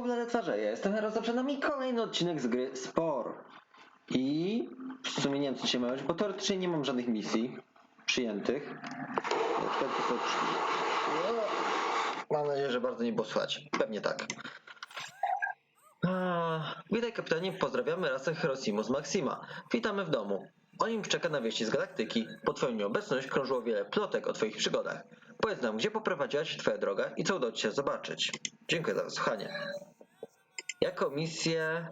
O, blade twarze, ja jestem Hero, za przed nami kolejny odcinek z gry Spor. I w sumie nie wiem co się ma bo teoretycznie nie mam żadnych misji przyjętych. Mam nadzieję, że bardzo nie było słychać. Pewnie tak. A, witaj kapitanie, pozdrawiamy rasę Herosimus Maxima. Witamy w domu. O nim czeka na wieści z galaktyki. Po twoją nieobecność krążyło wiele plotek o twoich przygodach. Powiedz nam, gdzie poprowadziła się twoja droga i co udało ci się zobaczyć. Dziękuję za wysłuchanie. Jako misję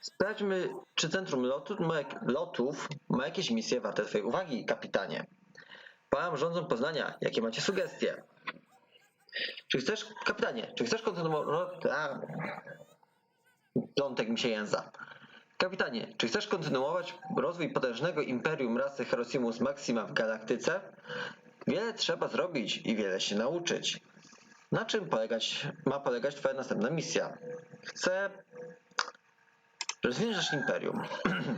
sprawdźmy, czy Centrum lotu, ma, Lotów ma jakieś misje warte twojej uwagi, kapitanie. Pałam rządzą Poznania, jakie macie sugestie? Czy chcesz, kapitanie, czy chcesz kontynuować... A, Plątek mi się jęza. Kapitanie, czy chcesz kontynuować rozwój potężnego imperium rasy Herosimus Maxima w galaktyce? Wiele trzeba zrobić i wiele się nauczyć. Na czym polegać, ma polegać Twoja następna misja? Chcę rozwinąć nasze imperium.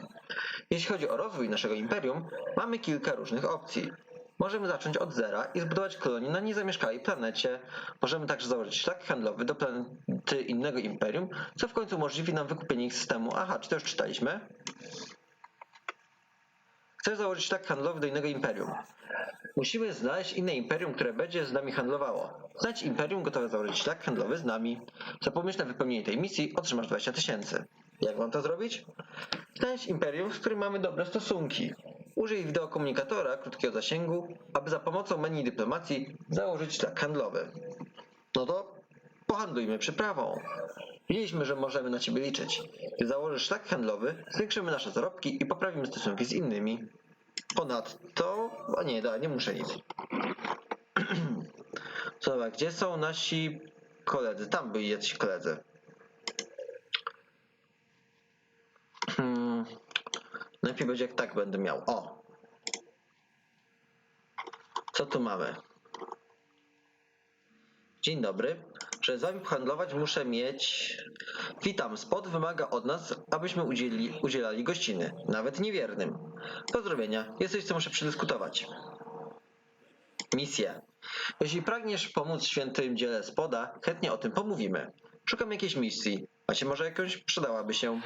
Jeśli chodzi o rozwój naszego imperium, mamy kilka różnych opcji. Możemy zacząć od zera i zbudować kolonię na niezamieszkałej planecie. Możemy także założyć szlak handlowy do planety innego imperium, co w końcu umożliwi nam wykupienie ich systemu. Aha, czy to już czytaliśmy? Chcesz założyć szlak handlowy do innego imperium. Musimy znaleźć inne imperium, które będzie z nami handlowało. Znajdź imperium gotowe założyć szlak handlowy z nami. Za pomyślne wypełnienie tej misji otrzymasz 20 tysięcy. Jak mam to zrobić? Znajdź imperium, z którym mamy dobre stosunki. Użyj wideokomunikatora krótkiego zasięgu, aby za pomocą menu dyplomacji założyć szlak handlowy. No to pohandlujmy przyprawą. Wiedzieliśmy, że możemy na ciebie liczyć. Gdy założysz szlak handlowy, zwiększymy nasze zarobki i poprawimy stosunki z innymi. Ponadto... O nie, da, nie muszę nic. Dobra, gdzie są nasi koledzy? Tam byli jacyś koledzy. Hmm. Najpierw będzie jak tak będę miał. O! Co tu mamy? Dzień dobry. Żeby z wami pohandlować muszę mieć... Witam. Spot wymaga od nas, abyśmy udzieli, udzielali gościny. Nawet niewiernym. Pozdrowienia. Jest coś, co muszę przedyskutować. Misja. Jeśli pragniesz pomóc świętym dziele spoda, chętnie o tym pomówimy. Szukam jakiejś misji. Macie może jakąś? Przydałaby się.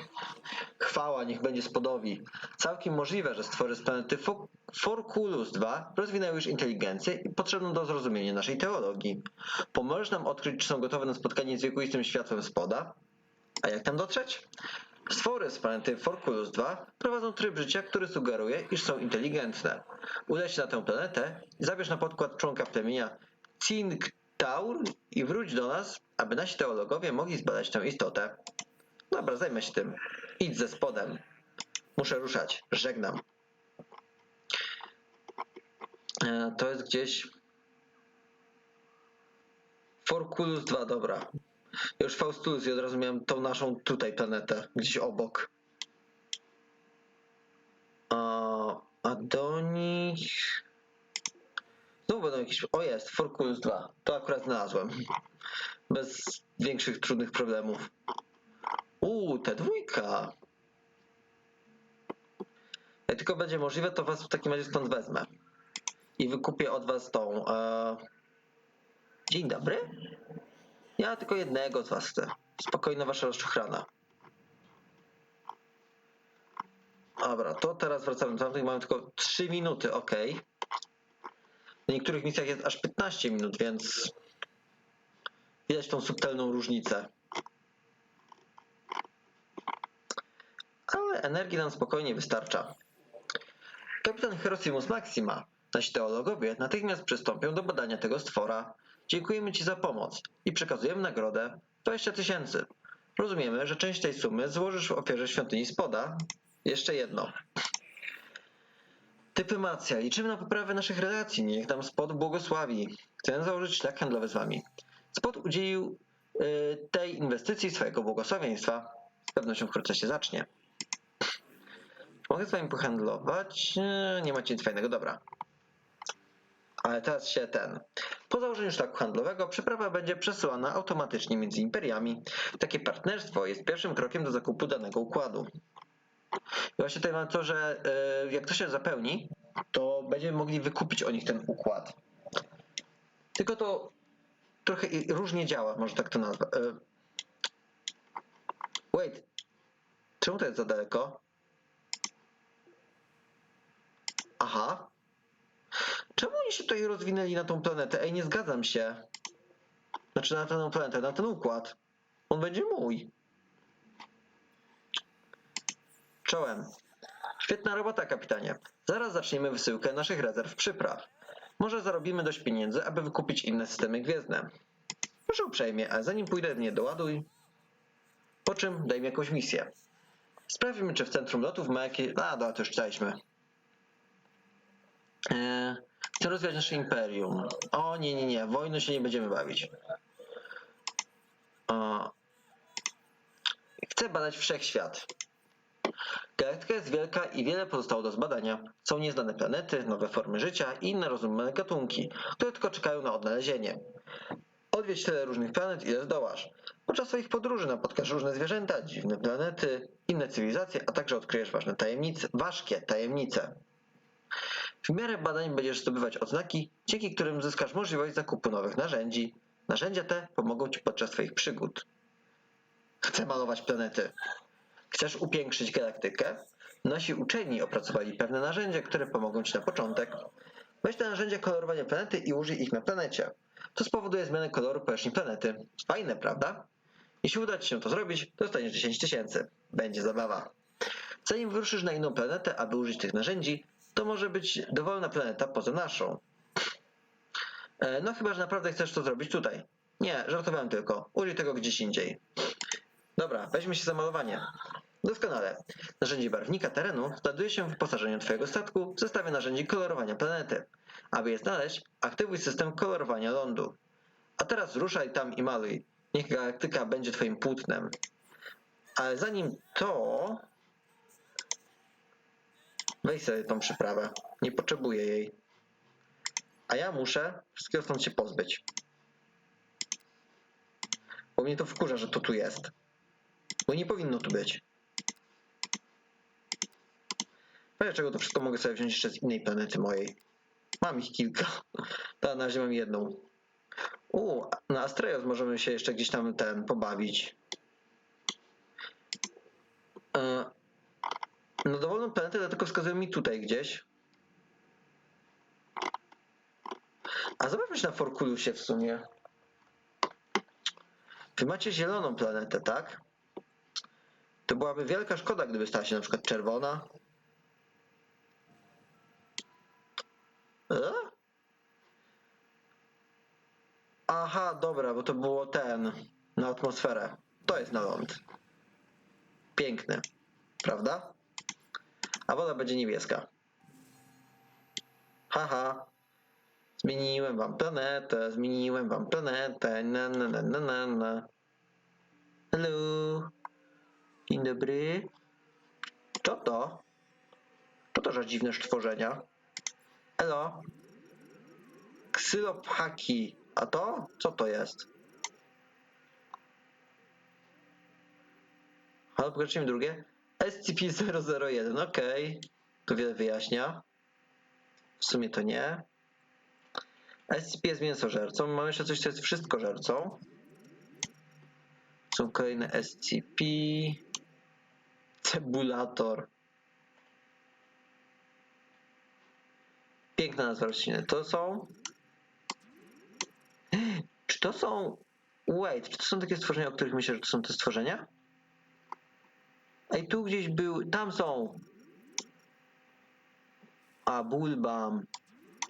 Chwała niech będzie spodowi. Całkiem możliwe, że stwory z planety Fo- Forkulus 2 rozwinęły już inteligencję i potrzebną do zrozumienia naszej teologii. Pomożesz nam odkryć, czy są gotowe na spotkanie z wiekuistym światłem spoda? A jak tam dotrzeć? Stwory z planety Forkulus 2 prowadzą tryb życia, który sugeruje, iż są inteligentne. Udaj się na tę planetę zabierz na podkład członka plemienia Cinktaur i wróć do nas, aby nasi teologowie mogli zbadać tę istotę. Dobra, zajmę się tym. Idź ze spodem. Muszę ruszać. Żegnam. E, to jest gdzieś... Forkulus 2, dobra. Już Faustulus i od razu miałem tą naszą tutaj planetę, gdzieś obok. A, Adoni... Znowu będą jakieś... O jest, Forkulus 2. To akurat znalazłem. Bez większych, trudnych problemów. Uuu, te dwójka. Jak tylko będzie możliwe, to was w takim razie stąd wezmę. I wykupię od was tą... E... Dzień dobry. Ja tylko jednego z was chcę. Spokojna wasza rozczuchrana. Dobra, to teraz wracamy do tamtych. Mamy tylko 3 minuty, ok. W niektórych misjach jest aż 15 minut, więc widać tą subtelną różnicę. Ale energii nam spokojnie wystarcza. Kapitan Herosimus Maxima, nasi teologowie natychmiast przystąpią do badania tego stwora. Dziękujemy Ci za pomoc i przekazujemy nagrodę 20 tysięcy. Rozumiemy, że część tej sumy złożysz w ofierze świątyni spoda. Jeszcze jedno. Dyplomacja. Liczymy na poprawę naszych relacji. Niech nam spod błogosławi. Chcę założyć szlak handlowy z Wami. Spot udzielił y, tej inwestycji swojego błogosławieństwa. Z pewnością wkrótce się zacznie. Mogę z Wami pohandlować? Nie macie nic fajnego, dobra. Ale teraz się ten. Po założeniu szlaku handlowego przeprawa będzie przesyłana automatycznie między imperiami. Takie partnerstwo jest pierwszym krokiem do zakupu danego układu. I właśnie tutaj mam to, że e, jak to się zapełni, to będziemy mogli wykupić o nich ten układ. Tylko to trochę różnie działa, może tak to nazwać. Wait. Czemu to jest za daleko? Aha. Czemu oni się tutaj rozwinęli na tą planetę? Ej, nie zgadzam się. Znaczy na tę planetę, na ten układ. On będzie mój. Czołem. Świetna robota, kapitanie. Zaraz zaczniemy wysyłkę naszych rezerw przypraw. Może zarobimy dość pieniędzy, aby wykupić inne systemy gwiezdne. Proszę uprzejmie, a zanim pójdę, nie doładuj. Po czym daj mi jakąś misję. Sprawdźmy, czy w centrum lotów ma jakieś... A, dobra, to już czytaliśmy. Eee, chcę rozwijać nasze imperium. O, nie, nie, nie. Wojny się nie będziemy bawić. O. Chcę badać wszechświat. Galaktyka jest wielka i wiele pozostało do zbadania. Są nieznane planety, nowe formy życia i inne rozumne gatunki, które tylko czekają na odnalezienie. Odwiedź tyle różnych planet, ile zdołasz. Podczas swoich podróży napotkasz różne zwierzęta, dziwne planety, inne cywilizacje, a także odkryjesz ważne tajemnice, ważkie tajemnice. W miarę badań będziesz zdobywać odznaki, dzięki którym zyskasz możliwość zakupu nowych narzędzi. Narzędzia te pomogą ci podczas twoich przygód. Chcę malować planety. Chcesz upiększyć galaktykę? Nasi uczeni opracowali pewne narzędzia, które pomogą ci na początek. Weź te narzędzia kolorowania planety i użyj ich na planecie. To spowoduje zmianę koloru powierzchni planety. Fajne, prawda? Jeśli uda ci się to zrobić, dostaniesz 10 tysięcy. Będzie zabawa. Zanim wyruszysz na inną planetę, aby użyć tych narzędzi, to może być dowolna planeta poza naszą. E, No chyba, że naprawdę chcesz to zrobić tutaj. Nie, żartowałem tylko. Użyj tego gdzieś indziej. Dobra, weźmy się za malowanie. Doskonale. Narzędzie barwnika terenu znajduje się w wyposażeniu Twojego statku w zestawie narzędzi kolorowania planety. Aby je znaleźć, aktywuj system kolorowania lądu. A teraz ruszaj tam i maluj. Niech galaktyka będzie Twoim płótnem. Ale zanim to... Weź sobie tą przyprawę. Nie potrzebuję jej. A ja muszę wszystkiego stąd się pozbyć. Bo mnie to wkurza, że to tu jest. Bo nie powinno tu być. Wiesz, czego to wszystko mogę sobie wziąć jeszcze z innej planety mojej. Mam ich kilka. Ta na razie mam jedną. U, na Astrejos możemy się jeszcze gdzieś tam ten pobawić. E, No dowolną planetę dlatego wskazują mi tutaj gdzieś. A zobaczmy się na Forkulusie w sumie. Wy macie zieloną planetę, tak? To byłaby wielka szkoda, gdyby stała się na przykład czerwona. E? Aha, dobra, bo to było ten na atmosferę. To jest na ląd. Piękny, prawda? A woda będzie niebieska. Haha. Zmieniłem wam planetę, zmieniłem wam planetę. Na, na, na, na, na, na. Hello. Dzień dobry. Co to? Co to za dziwne stworzenia? Elo. Ksylophaki. A to? Co to jest? Ale pokażcie mi drugie. SCP-001, okej. To wiele wyjaśnia. W sumie to nie. SCP jest mięsożercą. Mam jeszcze coś, co jest wszystkożercą. Są kolejne SCP. Cebulator. Piękna nazwa rośliny. To są. Czy to są. Wait, czy to są takie stworzenia, o których myślę, że to są te stworzenia? Ej, tu gdzieś był. Tam są. A, Bulbam.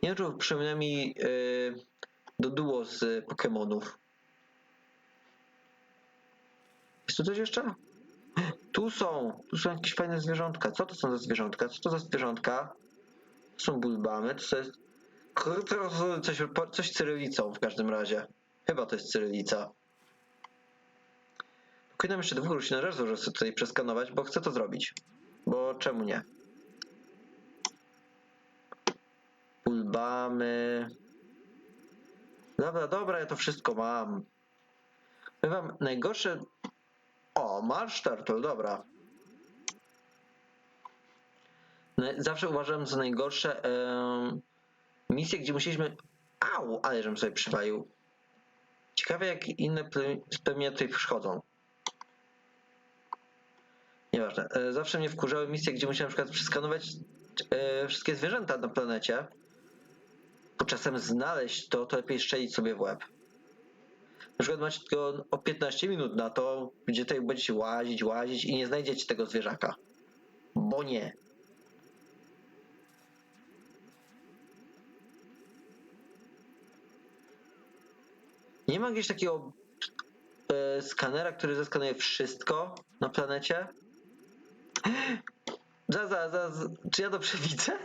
Nie wiem, czy przypomina mi yy, do duo z Pokémonów. Jest tu coś jeszcze? Tu są. Tu są jakieś fajne zwierzątka. Co to są za zwierzątka? Co to za zwierzątka? To są bulbamy. To jest. Coś, coś cyrylicą w każdym razie. Chyba to jest cyrylica. Brakuje nam jeszcze dwóch roślinożerców, żeby sobie tutaj przeskanować, bo chcę to zrobić. Bo czemu nie? Bulbamy. Dobra, dobra, ja to wszystko mam. Wam, najgorsze... O, Marsh Turtle, dobra. Na- Zawsze uważałem za najgorsze misje, gdzie musieliśmy... Au, ale żebym sobie przywalił. Ciekawe, jak inne ple- plemię tutaj przychodzą. Nieważne. E, Zawsze mnie wkurzały misje, gdzie musiałem na przykład przeskanować e, wszystkie zwierzęta na planecie. Bo czasem znaleźć to, to lepiej strzelić sobie w łeb. Na przykład macie tylko o 15 minut na to, gdzie tutaj będziecie łazić, łazić i nie znajdziecie tego zwierzaka. Bo nie. Nie ma jakiegoś takiego e, skanera, który zeskanuje wszystko na planecie? Za, za, za, za, czy ja dobrze widzę?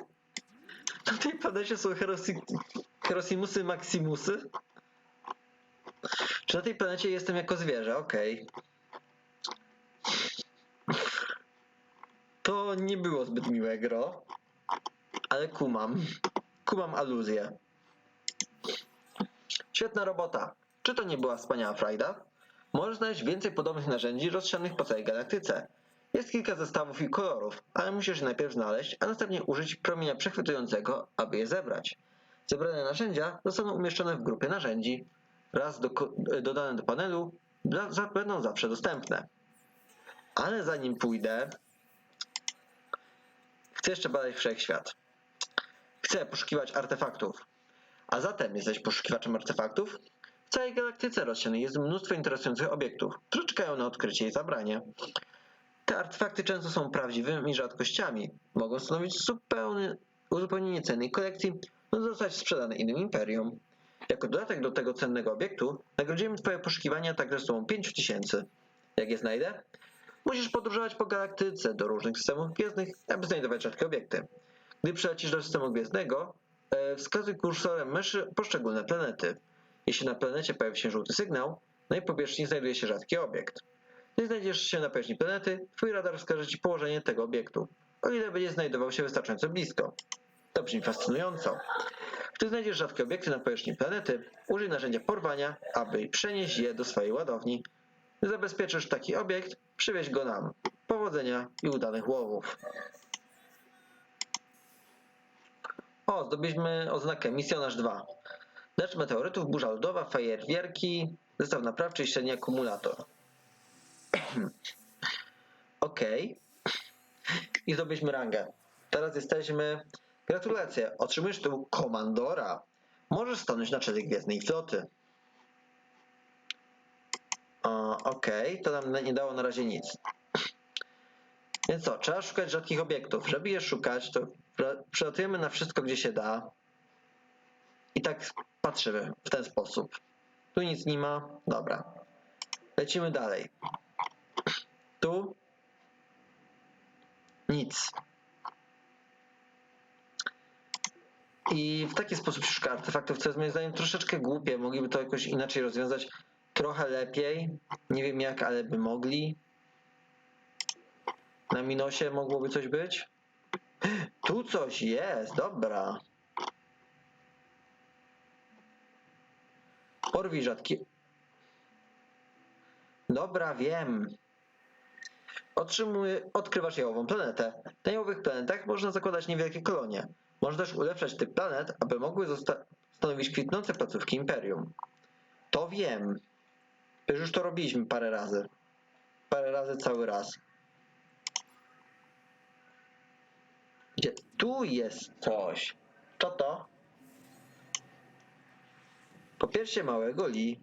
Na tej planecie są Herosi, Herosimusy Maximusy? Czy na tej planecie jestem jako zwierzę? Okej. To nie było zbyt miłe gro, ale kumam. Kumam aluzję. Świetna robota. Czy to nie była wspaniała frajda? Możesz znaleźć więcej podobnych narzędzi rozsianych po całej galaktyce. Jest kilka zestawów i kolorów, ale musisz je najpierw znaleźć, a następnie użyć promienia przechwytującego, aby je zebrać. Zebrane narzędzia zostaną umieszczone w grupie narzędzi. Raz doko- dodane do panelu, będą zawsze dostępne. Ale zanim pójdę, chcę jeszcze badać wszechświat. Chcę poszukiwać artefaktów. A zatem jesteś poszukiwaczem artefaktów? W całej galaktyce rozsianych jest mnóstwo interesujących obiektów, które czekają na odkrycie i zabranie. Te artefakty często są prawdziwymi rzadkościami. Mogą stanowić zupełnie, uzupełnienie cennej kolekcji lub zostać sprzedane innym imperium. Jako dodatek do tego cennego obiektu nagrodzimy Twoje poszukiwania także sumą 5000. Jak je znajdę? Musisz podróżować po galaktyce do różnych systemów gwiezdnych, aby znajdować rzadkie obiekty. Gdy przylecisz do systemu gwiezdnego, e, wskazuj kursorem myszy poszczególne planety. Jeśli na planecie pojawi się żółty sygnał, na jej powierzchni znajduje się rzadki obiekt. Gdy znajdziesz się na powierzchni planety, twój radar wskaże ci położenie tego obiektu, o ile będzie znajdował się wystarczająco blisko. To brzmi fascynująco. Gdy znajdziesz rzadkie obiekty na powierzchni planety, użyj narzędzia porwania, aby przenieść je do swojej ładowni. Gdy zabezpieczysz taki obiekt, przywieź go nam. Powodzenia i udanych łowów. O, zdobyliśmy oznakę Misjonarz 2. Deszcz meteorytów, burza lodowa, fajerwierki, zestaw naprawczy i średni akumulator. Okej. I zdobyliśmy rangę. Teraz jesteśmy... Gratulacje, otrzymujesz tytuł komandora. Możesz stanąć na czele Gwiezdnej Floty. Okej, to nam nie dało na razie nic. Więc co, trzeba szukać rzadkich obiektów. Żeby je szukać, to przelatujemy na wszystko, gdzie się da. I tak patrzymy w ten sposób. Tu nic nie ma. Dobra. Lecimy dalej. Tu nic. I w taki sposób szuka artefaktów, co jest moim zdaniem troszeczkę głupie. Mogliby to jakoś inaczej rozwiązać. Trochę lepiej. Nie wiem jak, ale by mogli. Na Minosie mogłoby coś być? Tu coś jest, dobra. Porwij rzadki. Dobra, wiem. Otrzymuje, odkrywasz jałową planetę. Na jałowych planetach można zakładać niewielkie kolonie. Można też ulepszać typ planet, aby mogły stanowić kwitnące placówki Imperium. To wiem. Już to robiliśmy parę razy. Parę razy cały raz. Gdzie tu jest coś? Co to? Po piersie małego Li.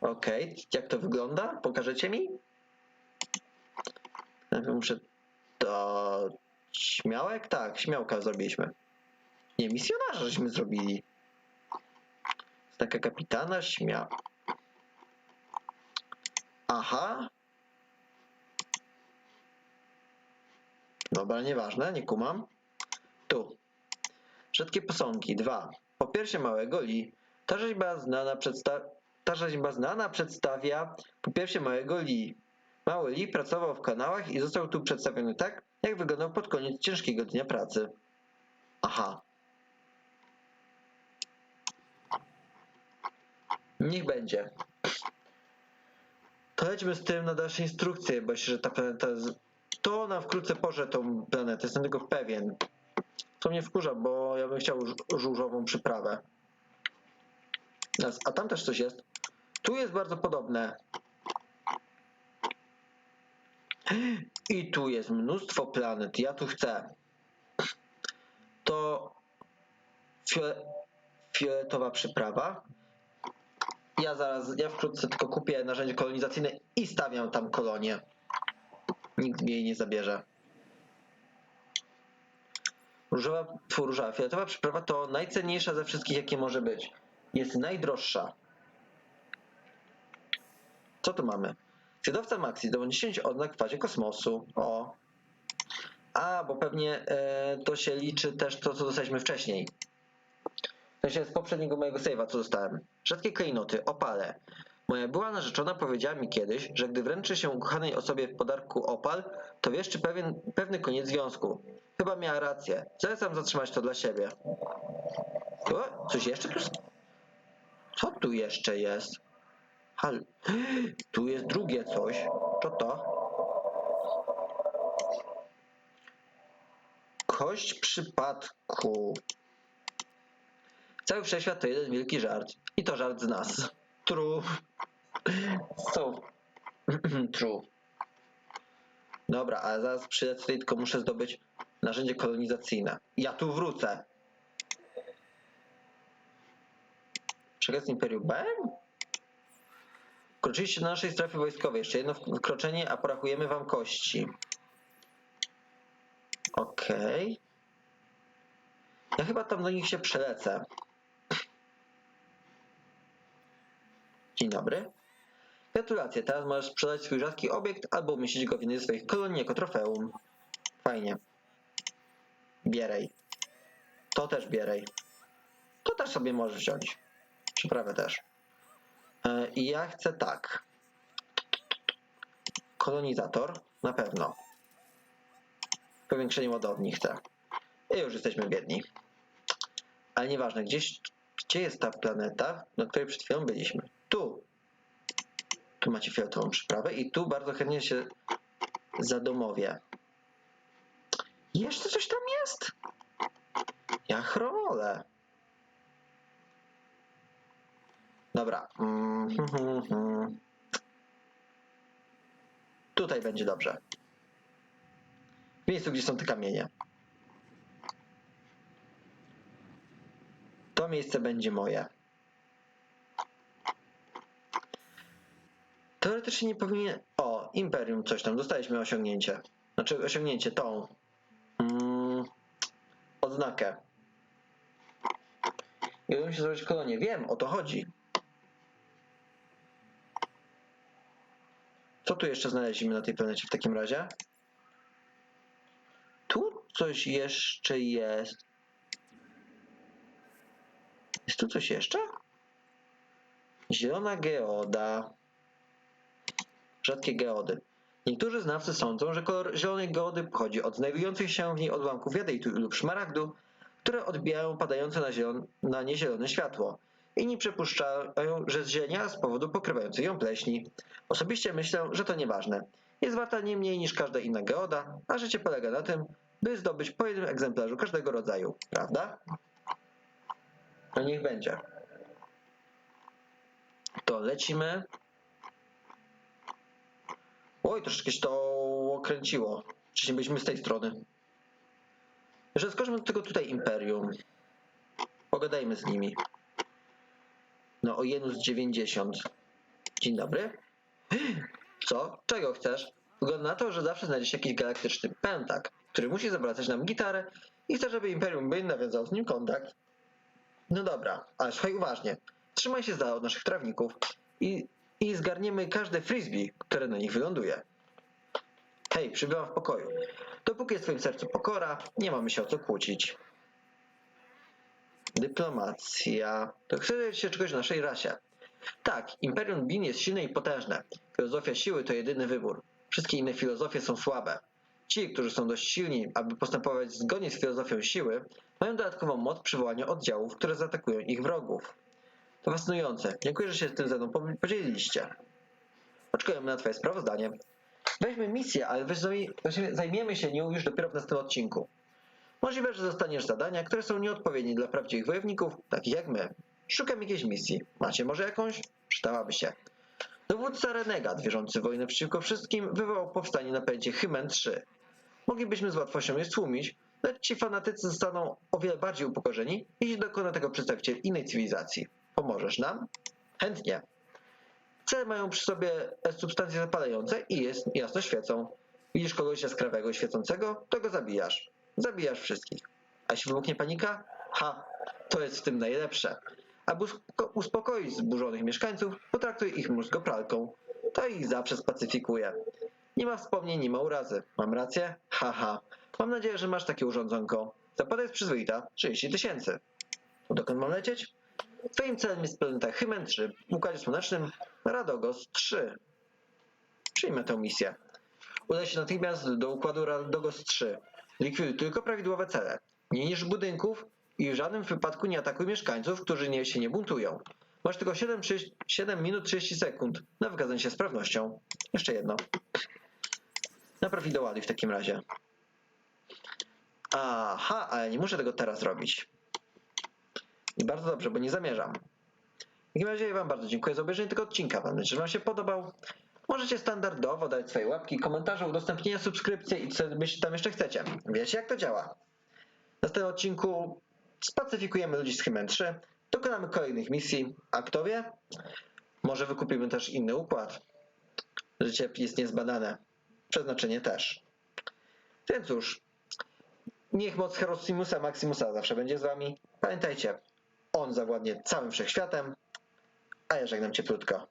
Okej, jak to wygląda? Pokażecie mi? Najpierw muszę to... Śmiałek? Tak, śmiałka zrobiliśmy. Nie, misjonarza żeśmy zrobili. Znaka kapitana, śmiał. Aha. Dobra, nieważne, nie kumam. Tu. Rzadkie posągi. Dwa. Po piersie małego Li. Ta rzeźba znana, przedsta- ta rzeźba znana przedstawia po piersie małego Li. Mały Li pracował w kanałach i został tu przedstawiony tak, jak wyglądał pod koniec ciężkiego dnia pracy. Aha. Niech będzie. To lećmy z tym na dalsze instrukcje, bo myślę, że ta planeta z... To nam wkrótce porze tą planetę, jestem tego pewien. Co mnie wkurza, bo ja bym chciał żółżową przyprawę. A tam też coś jest. Tu jest bardzo podobne. I tu jest mnóstwo planet. Ja tu chcę. To fiole, fioletowa przyprawa. Ja zaraz, ja wkrótce tylko kupię narzędzie kolonizacyjne i stawiam tam kolonię. Nikt mi jej nie zabierze. Różowa, różowa, fioletowa przyprawa to najcenniejsza ze wszystkich, jakie może być. Jest najdroższa. Co tu mamy? Zwiadowca Maxi zdobądzie 10 odnak w fazie kosmosu. O. A, bo pewnie e, to się liczy też to, co dostaliśmy wcześniej. W sensie z poprzedniego mojego save'a, co dostałem. Rzadkie klejnoty, opale. Moja była narzeczona powiedziała mi kiedyś, że gdy wręczy się ukochanej osobie w podarku opal, to wieszczy pewien, pewny koniec związku. Chyba miała rację. Zalecam zatrzymać to dla siebie. O, coś jeszcze tu... Co tu jeszcze jest? Hal... Tu jest drugie coś. Co to? Kość przypadku. Cały wszechświat to jeden wielki żart. I to żart z nas. True. So. True. Dobra, ale zaraz przyjdę tutaj, tylko muszę zdobyć narzędzie kolonizacyjne. Ja tu wrócę. Przekaz Imperium B? Wkroczyliście do naszej strefy wojskowej. Jeszcze jedno wkroczenie, a porachujemy wam kości. Okej. Ja chyba tam do nich się przelecę. Dzień dobry. Gratulacje, teraz możesz sprzedać swój rzadki obiekt albo umieścić go w jednej ze swoich kolonii jako trofeum. Fajnie. Bierej. To też bierej. To też sobie możesz wziąć. Przyprawę też. E, I ja chcę tak. Kolonizator, na pewno. Powiększenie ładowni chcę. I już jesteśmy biedni. Ale nieważne, gdzieś, gdzie jest ta planeta, na której przed chwilą byliśmy? Tu. Tu macie fioletową przyprawę i tu bardzo chętnie się zadomowię. Jeszcze coś tam jest? Ja chrolę. Dobra. Mm, hmm, hmm, hmm. Tutaj będzie dobrze. W miejscu, gdzie są te kamienie. To miejsce będzie moje. Teoretycznie nie powinien. O, Imperium, coś tam. Dostaliśmy osiągnięcie. Znaczy, osiągnięcie tą. Mm, odznakę. I udało się zrobić kolonię. Wiem, o to chodzi. Tu jeszcze znaleźliśmy na tej planecie w takim razie? Tu coś jeszcze jest. Jest tu coś jeszcze? Zielona geoda. Rzadkie geody. Niektórzy znawcy sądzą, że kolor zielonej geody pochodzi od znajdujących się w niej odłamków jadeitu lub szmaragdu, które odbijają padające na, zielon, na niezielone światło. Inni przypuszczają, że zzielenia z powodu pokrywającej ją pleśni. Osobiście myślę, że to nieważne. Jest warta nie mniej niż każda inna geoda, a życie polega na tym, by zdobyć po jednym egzemplarzu każdego rodzaju, prawda? No niech będzie. To lecimy. Oj, troszeczkę się to okręciło. Wcześniej byliśmy z tej strony. Że skoczmy do tego tutaj Imperium. Pogadajmy z nimi. No, o Jenus 90. Dzień dobry. Co? Czego chcesz? Wygląda na to, że zawsze znajdzie się jakiś galaktyczny pętak, który musi zawracać nam gitarę i chce, żeby Imperium Byn nawiązał z nim kontakt. No dobra, ale słuchaj uważnie. Trzymaj się z dala od naszych trawników i, i zgarniemy każde frisbee, które na nich wyląduje. Hej, przybywam w pokoju. Dopóki jest w twoim sercu pokora, nie mamy się o co kłócić. Dyplomacja. To chcę się czegoś o naszej rasie. Tak, Imperium Bin jest silne i potężne. Filozofia siły to jedyny wybór. Wszystkie inne filozofie są słabe. Ci, którzy są dość silni, aby postępować zgodnie z filozofią siły, mają dodatkową moc przywołania oddziałów, które zaatakują ich wrogów. To fascynujące. Dziękuję, że się z tym ze mną po- podzieliliście. Oczekujemy na Twoje sprawozdanie. Weźmy misję, ale właściwie zajmiemy się nią już dopiero w następnym odcinku. Możliwe, że dostaniesz zadania, które są nieodpowiednie dla prawdziwych wojowników, takich jak my. Szukam jakiejś misji. Macie może jakąś? Przydałaby się. Dowódca Renegat, wierzący wojnę przeciwko wszystkim, wywołał powstanie na planecie Hymen 3. Moglibyśmy z łatwością je stłumić, lecz ci fanatycy zostaną o wiele bardziej upokorzeni, jeśli dokona tego przedstawiciel innej cywilizacji. Pomożesz nam? Chętnie. Cele mają przy sobie substancje zapalające i jest jasno świecą. Widzisz kogoś jaskrawego i świecącego, to go zabijasz. Zabijasz wszystkich. A jeśli wybuchnie panika? Ha, to jest w tym najlepsze. Aby uspoko- uspokoić zburzonych mieszkańców, potraktuj ich mózgopralką. To ich zawsze spacyfikuje. Nie ma wspomnień, nie ma urazy. Mam rację? Haha. Mam nadzieję, że masz takie urządzonko. Zapłata jest przyzwoita. 30 tysięcy. Dokąd mam lecieć? Twoim celem jest planeta Hymen 3 w Układzie Słonecznym Radogos 3. Przyjmę tę misję. Udaj się natychmiast do Układu Radogos 3. Likwiduj tylko prawidłowe cele. Nie niż budynków i w żadnym wypadku nie atakuj mieszkańców, którzy nie, się nie buntują. Masz tylko 7, 30 7 minut 30 sekund na wykazanie się sprawnością. Jeszcze jedno. Napraw i doładuj w takim razie. Aha, ale nie muszę tego teraz robić. I bardzo dobrze, bo nie zamierzam. W takim razie Wam bardzo dziękuję za obejrzenie tego odcinka. Mam nadzieję, że Wam się podobał. Możecie standardowo dać swoje łapki, komentarze, udostępnienia, subskrypcje i co tam jeszcze chcecie. Wiecie jak to działa. W następnym odcinku spacyfikujemy ludzi z Hymen 3, dokonamy kolejnych misji, a kto wie, może wykupimy też inny układ. Życie jest niezbadane, przeznaczenie też. Więc cóż, niech moc Herosimusa Maximusa zawsze będzie z wami. Pamiętajcie, on zawładnie całym wszechświatem, a ja żegnam cieplutko.